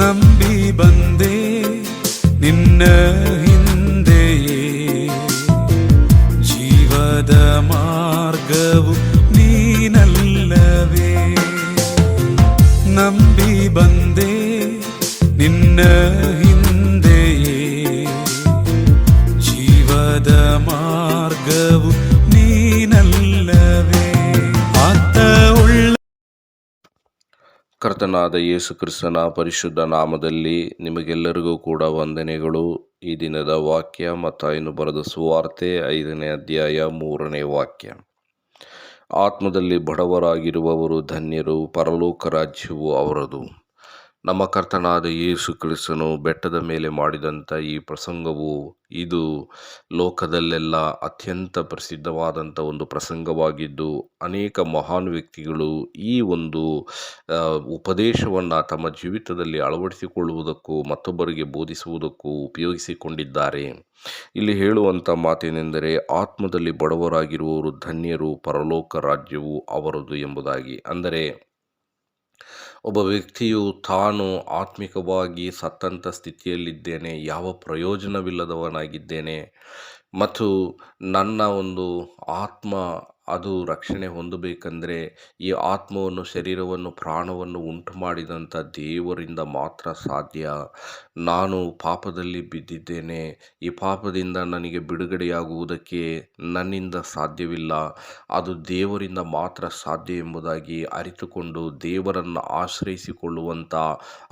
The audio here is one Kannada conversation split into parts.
ನಂಬಿ ಬಂದೆ ನಿನ್ನ ಹಿಂದೆಯೇ ಜೀವದ ಮಾರ್ಗವು ನೀನಲ್ಲವೇ ನಂಬಿ ಬಂದೆ ನಿನ್ನ ಕರ್ತನಾದ ಯೇಸು ಕ್ರಿಸ್ತನ ಪರಿಶುದ್ಧ ನಾಮದಲ್ಲಿ ನಿಮಗೆಲ್ಲರಿಗೂ ಕೂಡ ವಂದನೆಗಳು. ಈ ದಿನದ ವಾಕ್ಯ ಮತ್ತು ಇನ್ನು ಬರೆದ ಸುವಾರ್ತೆ ಐದನೇ ಅಧ್ಯಾಯ ಮೂರನೇ ವಾಕ್ಯ. ಆತ್ಮದಲ್ಲಿ ಬಡವರಾಗಿರುವವರು ಧನ್ಯರು, ಪರಲೋಕ ರಾಜ್ಯವು ಅವರದು. ನಮ್ಮ ಕರ್ತನಾದ ಯೇಸು ಕ್ರಿಸ್ತನು ಬೆಟ್ಟದ ಮೇಲೆ ಮಾಡಿದಂಥ ಈ ಪ್ರಸಂಗವು ಇದು ಲೋಕದಲ್ಲೆಲ್ಲ ಅತ್ಯಂತ ಪ್ರಸಿದ್ಧವಾದಂಥ ಒಂದು ಪ್ರಸಂಗವಾಗಿದ್ದು, ಅನೇಕ ಮಹಾನ್ ವ್ಯಕ್ತಿಗಳು ಈ ಒಂದು ಉಪದೇಶವನ್ನು ತಮ್ಮ ಜೀವಿತದಲ್ಲಿ ಅಳವಡಿಸಿಕೊಳ್ಳುವುದಕ್ಕೂ ಮತ್ತೊಬ್ಬರಿಗೆ ಬೋಧಿಸುವುದಕ್ಕೂ ಉಪಯೋಗಿಸಿಕೊಂಡಿದ್ದಾರೆ. ಇಲ್ಲಿ ಹೇಳುವಂಥ ಮಾತೇನೆಂದರೆ, ಆತ್ಮದಲ್ಲಿ ಬಡವರಾಗಿರುವವರು ಧನ್ಯರು, ಪರಲೋಕ ರಾಜ್ಯವು ಅವರದು ಎಂಬುದಾಗಿ. ಅಂದರೆ ಒಬ್ಬ ವ್ಯಕ್ತಿಯು ತಾನು ಆತ್ಮಿಕವಾಗಿ ಸತ್ತಂಥ ಸ್ಥಿತಿಯಲ್ಲಿದ್ದೇನೆ ಯಾವ ಪ್ರಯೋಜನವಿಲ್ಲದವನಾಗಿದ್ದೇನೆ ಮತ್ತು ನನ್ನ ಒಂದು ಆತ್ಮ ಅದು ರಕ್ಷಣೆ ಹೊಂದಬೇಕಂದ್ರೆ ಈ ಆತ್ಮವನ್ನು, ಶರೀರವನ್ನು, ಪ್ರಾಣವನ್ನು ಉಂಟು ಮಾಡಿದಂಥ ದೇವರಿಂದ ಮಾತ್ರ ಸಾಧ್ಯ. ನಾನು ಪಾಪದಲ್ಲಿ ಬಿದ್ದಿದ್ದೇನೆ. ಈ ಪಾಪದಿಂದ ನನಗೆ ಬಿಡುಗಡೆಯಾಗುವುದಕ್ಕೆ ನನ್ನಿಂದ ಸಾಧ್ಯವಿಲ್ಲ. ಅದು ದೇವರಿಂದ ಮಾತ್ರ ಸಾಧ್ಯ ಎಂಬುದಾಗಿ ಅರಿತುಕೊಂಡು ದೇವರನ್ನು ಆಶ್ರಯಿಸಿಕೊಳ್ಳುವಂಥ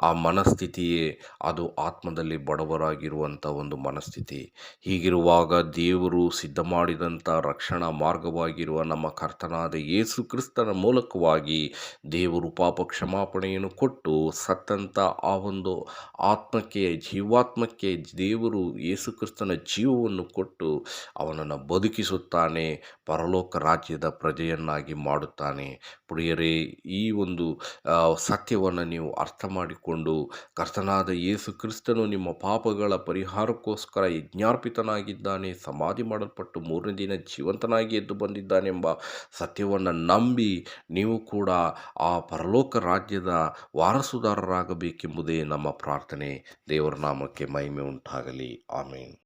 ಆ ಮನಸ್ಥಿತಿಯೇ ಅದು ಆತ್ಮದಲ್ಲಿ ಬಡವರಾಗಿರುವಂಥ ಒಂದು ಮನಸ್ಥಿತಿ. ಹೀಗಿರುವಾಗ ದೇವರು ಸಿದ್ಧ ಮಾಡಿದಂಥ ರಕ್ಷಣಾ ಮಾರ್ಗವಾಗಿರುವ ನಮ್ಮ ಕರ್ತನಾದ ಯೇಸು ಕ್ರಿಸ್ತನ ಮೂಲಕವಾಗಿ ದೇವರು ಪಾಪ ಕ್ಷಮಾಪಣೆಯನ್ನು ಕೊಟ್ಟು ಸತ್ತಂಥ ಆ ಒಂದು ಆತ್ಮಕ್ಕೆ, ಜೀವಾತ್ಮಕ್ಕೆ ದೇವರು ಯೇಸು ಕ್ರಿಸ್ತನ ಜೀವವನ್ನು ಕೊಟ್ಟು ಅವನನ್ನು ಬದುಕಿಸುತ್ತಾನೆ, ಪರಲೋಕ ರಾಜ್ಯದ ಪ್ರಜೆಯನ್ನಾಗಿ ಮಾಡುತ್ತಾನೆ. ಪ್ರಿಯರೇ, ಈ ಒಂದು ಸತ್ಯವನ್ನು ನೀವು ಅರ್ಥ ಮಾಡಿಕೊಂಡು ಕರ್ತನಾದ ಯೇಸು ಕ್ರಿಸ್ತನು ನಿಮ್ಮ ಪಾಪಗಳ ಪರಿಹಾರಕ್ಕೋಸ್ಕರ ಯಜ್ಞಾರ್ಪಿತನಾಗಿದ್ದಾನೆ, ಸಮಾಧಿ ಮಾಡಲ್ಪಟ್ಟು ಮೂರನೇ ದಿನ ಜೀವಂತನಾಗಿ ಎದ್ದು ಬಂದಿದ್ದಾನೆಂಬ ಸತ್ಯವನ್ನು ನಂಬಿ ನೀವು ಕೂಡ ಆ ಪರಲೋಕ ರಾಜ್ಯದ ವಾರಸುದಾರರಾಗಬೇಕೆಂಬುದೇ ನಮ್ಮ ಪ್ರಾರ್ಥನೆ. ದೇವರ ನಾಮಕ್ಕೆ ಮಹಿಮೆ ಉಂಟಾಗಲಿ. ಆಮೇನ್.